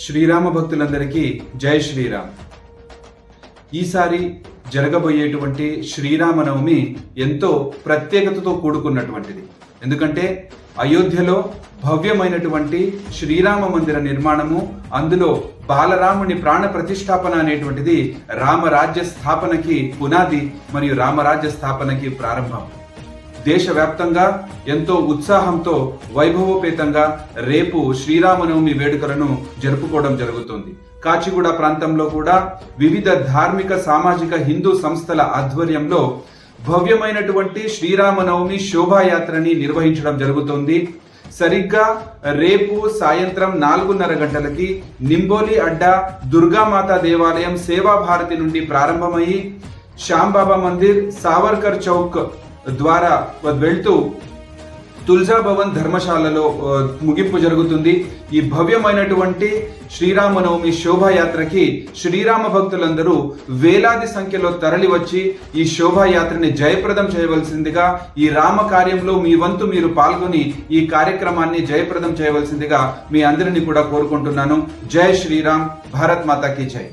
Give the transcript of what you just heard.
శ్రీరామ భక్తులందరికీ జై శ్రీరామ్. ఈసారి జరగబోయేటువంటి శ్రీరామనవమి ఎంతో ప్రత్యేకతతో కూడుకున్నటువంటిది. ఎందుకంటే అయోధ్యలో భవ్యమైనటువంటి శ్రీరామ మందిర నిర్మాణము అందులో బాలరాముని ప్రాణ ప్రతిష్టాపన అనేటువంటిది రామరాజ్య స్థాపనకి పునాది మరియు రామరాజ్య స్థాపనకి ప్రారంభం. దేశవ్యాప్తంగా ఎంతో ఉత్సాహంతో వైభవోపేతంగా రేపు శ్రీరామనవమి వేడుకలను జరుపుకోవడం జరుగుతుంది. కాచిగూడ ప్రాంతంలో కూడా వివిధ ధార్మిక సామాజిక హిందూ సంస్థల ఆధ్వర్యంలో భవ్యమైనటువంటి శ్రీరామనవమి శోభాయాత్రని నిర్వహించడం జరుగుతోంది. సరిగ్గా రేపు సాయంత్రం నాలుగున్నర గంటలకి నింబోలి అడ్డా దుర్గామాత దేవాలయం సేవా భారతి నుండి ప్రారంభమయ్యి శ్యాంబాబా మందిర్ సావర్కర్ చౌక్ ద్వారా వెళ్తూ తుల్జాభవన్ ధర్మశాలలో ముగింపు జరుగుతుంది. ఈ భవ్యమైనటువంటి శ్రీరామనవమి శోభాయాత్రకి శ్రీరామ భక్తులందరూ వేలాది సంఖ్యలో తరలివచ్చి ఈ శోభాయాత్రని జయప్రదం చేయవలసిందిగా ఈ రామ కార్యంలో మీ వంతు మీరు పాల్గొని ఈ కార్యక్రమాన్ని జయప్రదం చేయవలసిందిగా మీ అందరినీ కూడా కోరుకుంటున్నాను. జై శ్రీరామ్ భారత్ మాతా కీ జై.